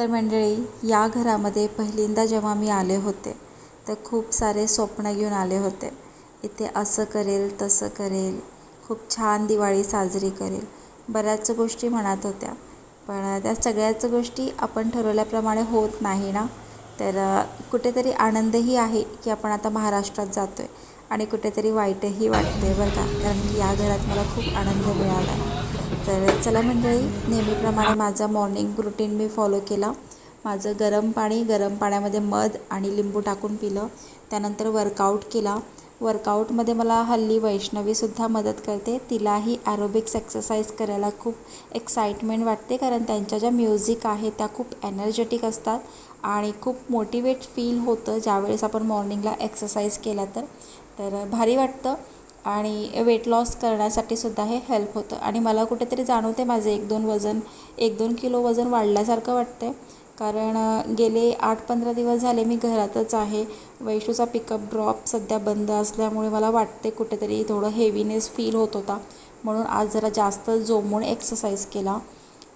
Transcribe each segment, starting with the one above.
तर मंडळी या घरामध्ये पहिल्यांदा जेव्हा मी आले होते तर खूप सारे स्वप्न घेऊन आले होते. इथे असं करेल तसं करेल. खूप छान दिवाळी साजरी करेल. बऱ्याच गोष्टी म्हणत होत्या. पण त्या सगळ्याच गोष्टी आपण ठरवल्याप्रमाणे होत नाही ना? तर कुठेतरी आनंदही आहे की आपण आता महाराष्ट्रात जातो आहे आणि कुठेतरी वाईटही वाटते बरं का? कारण की या घरात मला खूप आनंद मिळाला आहे तर चला मंडळी नेहमीप्रमाणे माझा मॉर्निंग रुटीन मी फॉलो केला. माझं गरम पाणी गरम पाण्यामध्ये मध आणि लिंबू टाकून पिलं. त्यानंतर वर्कआउट केला. वर्कआउटमध्ये मला हल्ली वैष्णवीसुद्धा मदत करते. तिलाही ॲरोबिक्स एक्सरसाइज करायला खूप एक्साइटमेंट वाटते कारण त्यांच्या ज्या म्युझिक आहे त्या खूप एनर्जेटिक असतात आणि खूप मोटिवेट फील होतं ज्यावेळेस आपण मॉर्निंगला एक्सरसाइज केला तर. तर भारी वाटतं. आणि वेट लॉस करण्यासाठी सुद्धा हे हेल्प होतं. आणि मला कुठेतरी जाणवते माझे एक दोन वजन एक दोन किलो वजन वाढल्यासारखं वाटतं कारण गेले आठ पंधरा दिवस झाले मी घरातच आहे. वैशूचा पिकअप ड्रॉप सध्या बंद असल्यामुळे मला वाटते कुठेतरी थोडं हेवीनेस फील होत होता. म्हणून आज जरा जास्त जोमून एक्सरसाइज केला.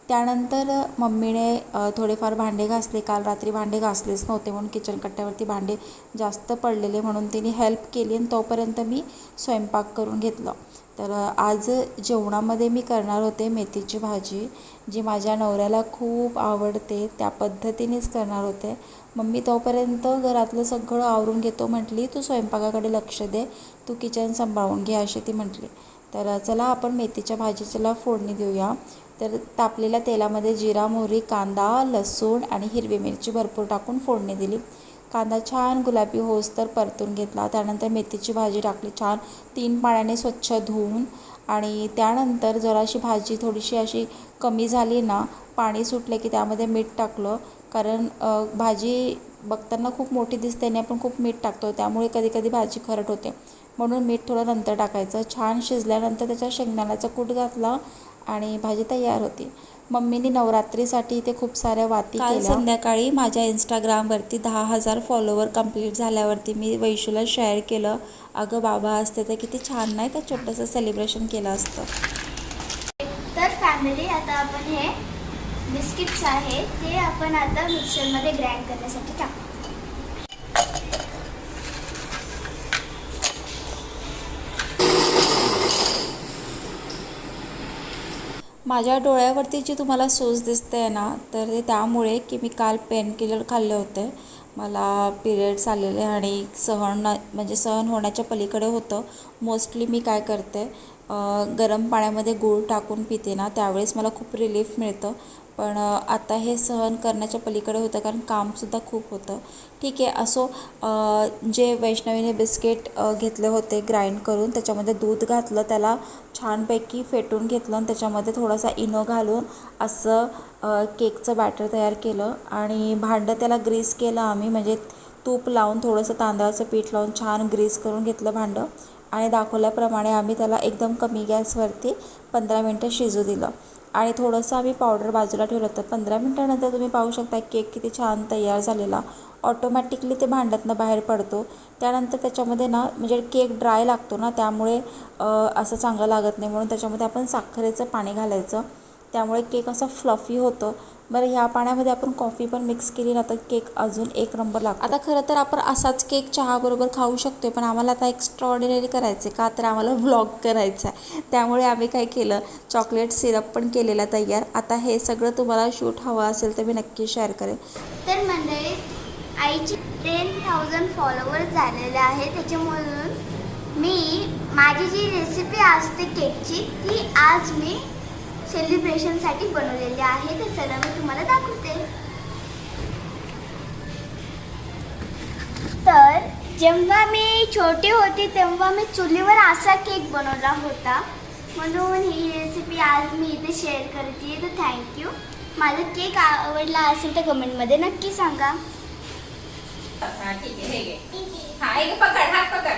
त्यानंतर मम्मीने थोडेफार भांडे घासले. काल रात्री भांडे घासलेच नव्हते म्हणून किचन कट्ट्यावरती भांडे जास्त पडलेले म्हणून तिने हेल्प केली आणि तोपर्यंत मी स्वयंपाक करून घेतलं. तर आज जेवणामध्ये मी करणार होते मेथीची भाजी जी माझ्या नवऱ्याला खूप आवडते. त्या पद्धतीनेच करणार होते. मम्मी तोपर्यंत घरातलं सगळं आवरून घेतो म्हटली तू स्वयंपाकाकडे लक्ष दे. तू किचन सांभाळून घे अशी ती म्हटली. तर चला आपण मेथीच्या भाजीला फोडणी देऊया. तर तापलेल्या तेलामध्ये जिरा मोहरी कांदा लसूण आणि हिरवी मिरची भरपूर टाकून फोडणी दिली. कांदा छान गुलाबी होस तर परतून घेतला. त्यानंतर मेथीची भाजी टाकली छान. तीन पाण्याने स्वच्छ धुवून आणि त्यानंतर जराशी भाजी थोडीशी अशी कमी झाली ना पाणी सुटले की त्यामध्ये मीठ टाकलं. कारण भाजी बघताना खूप मोठी दिसते आणि आपण खूप मीठ टाकतो. त्यामुळे कधीकधी भाजी खरट होते. म्हणून मीठ थोडं नंतर टाकायचं. छान शिजल्यानंतर त्याच्या शेंगदाण्याचा कूट घातला आणि भाजी तयार होती. मम्मीने नवरात्रीसाठी इथे खूप साऱ्या वाती काल संध्याकाळी माझ्या इंस्टाग्रामवरती दहा हजार फॉलोवर कंप्लीट झाल्यावरती मी वैशूला शेअर केलं. अगं बाबा असते तर किती छान नाही का? छोटंसं सेलिब्रेशन केलं असतं. तर फॅमिली आता आपण हे बिस्किट्स आहे ते आपण आता मिक्सरमध्ये ग्राइंड करण्यासाठी टाकू. माझ्या डोळ्यावरती जी तुम्हाला सूज दिसते आहे ना तर ते त्यामुळे की मी काल पेन किलर खाल्ले होते. मला पिरियड्स आलेले आणि सहन म्हणजे सहन होण्याच्या पलीकडे होतं. मोस्टली मी काय करते गरम पाण्यामध्ये गूळ टाकून पिते ना त्यावेळेस मला खूप रिलीफ मिळतं. पण आता हे सहन करण्याच्या पलीकडे होतं कारण कामसुद्धा खूप होतं. ठीक आहे असो जे वैष्णवीने बिस्किट घेतले होते ग्राइंड करून त्याच्यामध्ये दूध घातलं त्याला छानपैकी फेटून घेतलं आणि त्याच्यामध्ये थोडासा इनो घालून असं केकचं बॅटर तयार केलं. आणि भांडं त्याला ग्रीस केलं आम्ही म्हणजे तूप लावून थोडंसं तांदळाचं पीठ लावून छान ग्रीस करून घेतलं भांडं. आणि दाखवल्याप्रमाणे आम्ही त्याला एकदम कमी गॅसवरती पंधरा मिनटं शिजू दिलं. आणि थोडंसं आम्ही पावडर बाजूला ठेवलं होतं. पंधरा मिनटानंतर तुम्ही पाहू शकता केक किती छान तयार झालेला. ऑटोमॅटिकली ते भांड्यातनं बाहेर पडतो. त्यानंतर त्याच्यामध्ये ना म्हणजे केक ड्राय लागतो ना त्यामुळे असं चांगलं लागत नाही. म्हणून त्याच्यामध्ये आपण साखरेचं पाणी घालायचं. त्यामुळे केक असं फ्लफी होतं. बरं ह्या पाण्यामध्ये आपण कॉफी पण मिक्स केली ना तर केक अजून एक नंबर लागतो. आता खरं तर आपण असाच केक चहाबरोबर खाऊ शकतो पण आम्हाला आता एक्स्ट्रा ऑर्डिनरी करायचे का? तर आम्हाला व्लॉग करायचा आहे त्यामुळे आम्ही काय केलं चॉकलेट सिरप पण केलेला तयार. आता हे सगळं तुम्हाला शूट हवं असेल तर मी नक्की शेअर करेन. तर मंडळी आईची टेन थाउजंड फॉलोवर्स झालेले आहे त्याच्यामधून मी माझी जी रेसिपी असते केकची ती आज मी सेलिब्रेशनसाठी बनवलेली आहे. तर चला मी तुम्हाला दाखवते. तर जेव्हा मी छोटी होती तेव्हा मी चुलीवर असा केक बनवला होता. म्हणून ही रेसिपी आज मी इथे शेअर करते तर थँक्यू माझा केक आवडला असेल तर कमेंटमध्ये नक्की सांगा. ठीक आहे हा पकड हात पकड हा पकड.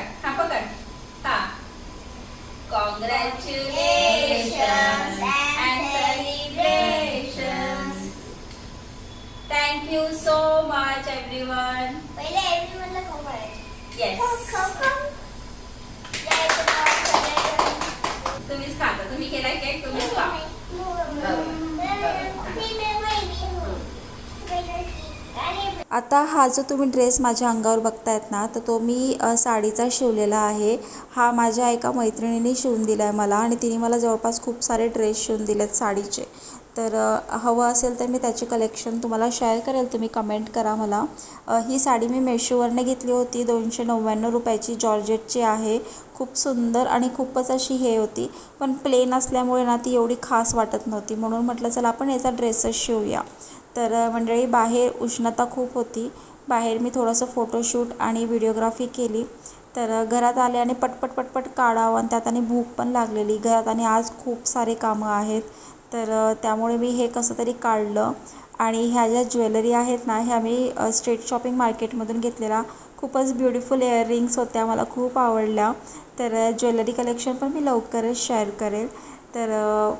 आता हा जो तुम्ही ड्रेस माझ्या अंगावर बघतायत ना तर तो मी साडीचा शिवलेला आहे. हा माझ्या एका मैत्रिणीने शिवून दिला आहे मला आणि तिने मला जवळपास खूप सारे ड्रेस शिवून दिलेत साडीचे. तर हवं असेल तर मी त्याचे कलेक्शन तुम्हाला शेअर करेल. तुम्ही कमेंट करा मला. ही साडी मी मेशोवरनं घेतली होती. दोनशे नव्याण्णव रुपयाची जॉर्जेटची आहे. खूप सुंदर आणि खूपच अशी हे होती. पण प्लेन असल्यामुळे ना ती एवढी खास वाटत नव्हती. म्हणून म्हटलं चला आपण याचा ड्रेसच शिवूया. तर मंडळी बाहेर उष्णता खूप होती. बाहेर मी थोडंसं फोटोशूट आणि व्हिडिओग्राफी केली. तर घरात आले आणि पटपट पटपट काढावं आणि त्यात आणि भूक पण लागलेली. घरात आणि आज खूप सारे कामं आहेत. तर त्यामुळे मी हे कसं तरी काढलं. आणि ह्या ज्या ज्वेलरी आहेत ना ह्या मी स्ट्रीट शॉपिंग मार्केटमधून घेतलेला खूपच ब्युटिफुल इयरिंग्स होत्या मला खूप आवडल्या. तर ज्वेलरी कलेक्शन पण मी लवकरच शेअर करेल. तर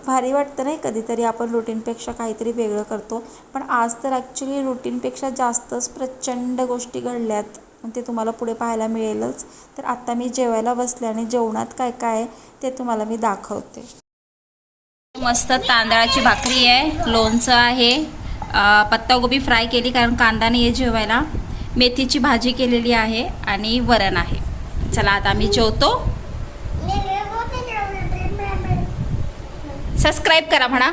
भारी वाटतं नाही कधीतरी आपण रुटीनपेक्षा काहीतरी वेगळं करतो. पण आज तर ॲक्च्युली रुटीनपेक्षा जास्तच प्रचंड गोष्टी घडल्यात. ते तुम्हाला पुढे पाहायला मिळेलच. तर आत्ता मी जेवायला बसले आणि जेवणात काय काय आहे ते तुम्हाला मी दाखवते. मस्त तांदळाची भाकरी आहे. लोणचं आहे. पत्तागोबी फ्राय केली कारण कांदा नाही आहे जेवायला. मेथीची भाजी केलेली आहे आणि वरण आहे. चला आता आम्ही जेवतो. सबस्क्राईब करा म्हणा.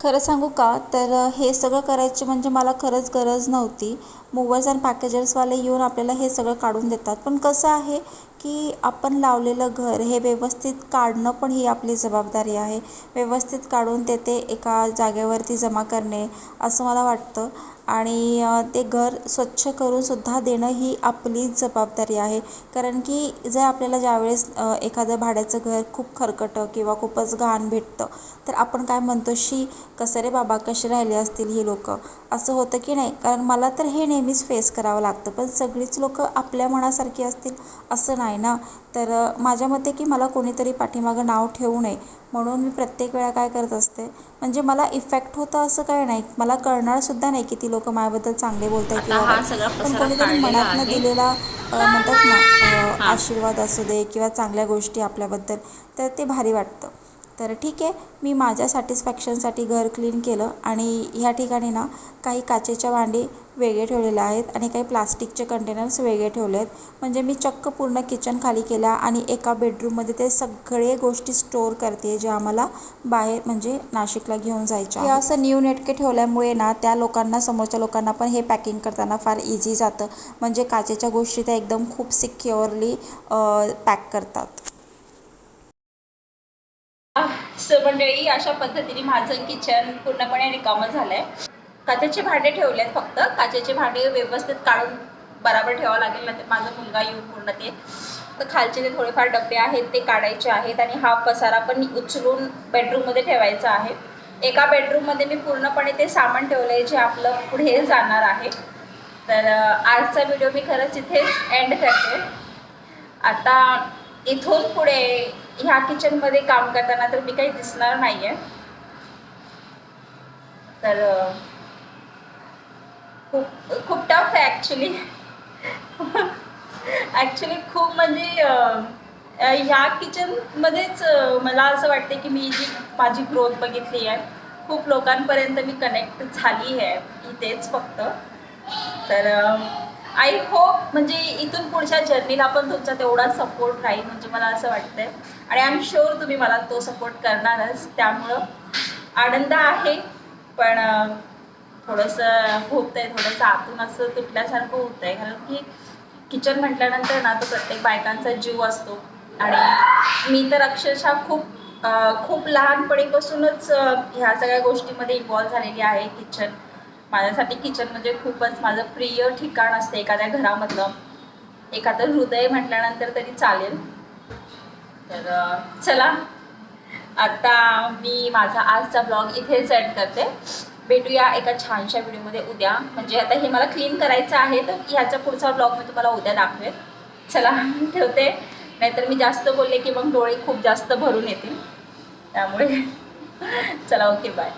खरं सांगू का? तर हे सगळं करायची म्हणजे मला खरंच गरज नव्हती. मूवर्स अँड पॅकेजर्सवाले येऊन आपल्याला हे सगळं काढून देतात. पण कसं आहे की आपण लावलेलं घर हे व्यवस्थित काढणं पण ही आपली जबाबदारी आहे. व्यवस्थित काढून ते ते एका जागेवरती जमा करणे असं मला वाटतं. आणि ते घर स्वच्छ करूनसुद्धा देणं ही आपलीच जबाबदारी आहे. कारण की जर आपल्याला ज्यावेळेस एखादं भाड्याचं घर खूप खरकटं किंवा खूपच घाण भेटतं तर आपण काय म्हणतो शी कसं रे बाबा कसे राहिले असतील ही लोकं? असं होतं की नाही? कारण मला तर हे नेहमीच फेस करावं लागतं. पण सगळीच लोकं आपल्या मनासारखी असतील असं नाही ना? तर माझ्या मते की मला कोणीतरी पाठीमागं नाव ठेवू नये. म्हणून मी प्रत्येक वेळा काय करत असते म्हणजे मला इफेक्ट होतं असं काय नाही. मला कळणारसुद्धा नाही की ती लोकं माझ्याबद्दल चांगले बोलत आहेत आता किंवा हा पण कोणीतरी मनातनं. दिलेला म्हणतात ना. आशीर्वाद असू दे किंवा चांगल्या गोष्टी आपल्याबद्दल तर ते भारी वाटतं तर ठीक आहे मी माझ्या सॅटिस्फॅक्शनसाठी घर क्लीन केलं आणि ह्या ठिकाणी ना काही काचेच्या भांडी वेगळे ठेवलेल्या आहेत आणि काही प्लास्टिकचे कंटेनर्स वेगळे ठेवले आहेत म्हणजे मी चक्क पूर्ण किचन खाली केला आणि एका बेडरूममध्ये ते सगळे गोष्टी स्टोअर करते जे आम्हाला बाहेर म्हणजे नाशिकला घेऊन जायच्या. हे असं न्यू नेटके ठेवल्यामुळे ना त्या लोकांना समोरच्या लोकांना पण हे पॅकिंग करताना फार इझी जातं. म्हणजे काचेच्या गोष्टी त्या एकदम खूप सिक्युअरली पॅक करतात. सो मंडळी अशा पद्धतीने माझं किचन पूर्णपणे रिकामं झालंय. काचेचे भांडे ठेवलेत फक्त. काचेचे भांडे व्यवस्थित काढून बराबर ठेवावं लागेल ना माझा मुलगा येऊन पूर्ण ते. तर खालचे ते थोडेफार डबे आहेत ते काढायचे आहेत आणि हा पसारा पण उचलून बेडरूममध्ये ठेवायचा आहे. एका बेडरूममध्ये मी पूर्णपणे ते सामान ठेवलं आहे जे आपलं पुढे जाणार आहे. तर आजचा व्हिडिओ मी खरंच इथेच एंड करते. आता इथून पुढे ह्या किचनमध्ये काम करताना तर मी काही दिसणार नाही आहे तर खूप खूप टफ आहे ॲक्च्युली ॲक्च्युली खूप म्हणजे ह्या किचनमध्येच मला असं वाटते की मी जी माझी ग्रोथ बघितली आहे खूप लोकांपर्यंत मी कनेक्ट झाली आहे इथेच फक्त. तर आय होप म्हणजे इथून पुढच्या जर्नीला पण तुमचा तेवढा सपोर्ट राहील म्हणजे मला असं वाटतंय. आणि आय एम शुअर तुम्ही मला तो सपोर्ट करणारच. त्यामुळं आनंद आहे पण थोडंसं होत आहे थोडंसं आतून असं तुटल्यासारखं होत आहे. कारण की किचन म्हटल्यानंतर ना तो प्रत्येक बायकांचा जीव असतो. आणि मी तर अक्षरशः खूप खूप लहानपणीपासूनच ह्या सगळ्या गोष्टीमध्ये इन्वॉल्व्ह झालेली आहे किचन माझ्यासाठी किचन म्हणजे खूपच माझं प्रिय ठिकाण असतं एखाद्या घरामधलं. एखादं हृदय म्हटल्यानंतर तरी चालेल. तर चला. आता मी माझा आजचा ब्लॉग इथेच एंड करते. भेटूया एका छानशा व्हिडिओमध्ये उद्या. म्हणजे आता हे मला क्लीन करायचं आहे तर ह्याचा पुढचा ब्लॉग मी तुम्हाला उद्या दाखवेल. चला ठेवते. नाहीतर मी जास्त बोलले की मग डोळे खूप जास्त भरून येतील. त्यामुळे चला ओके बाय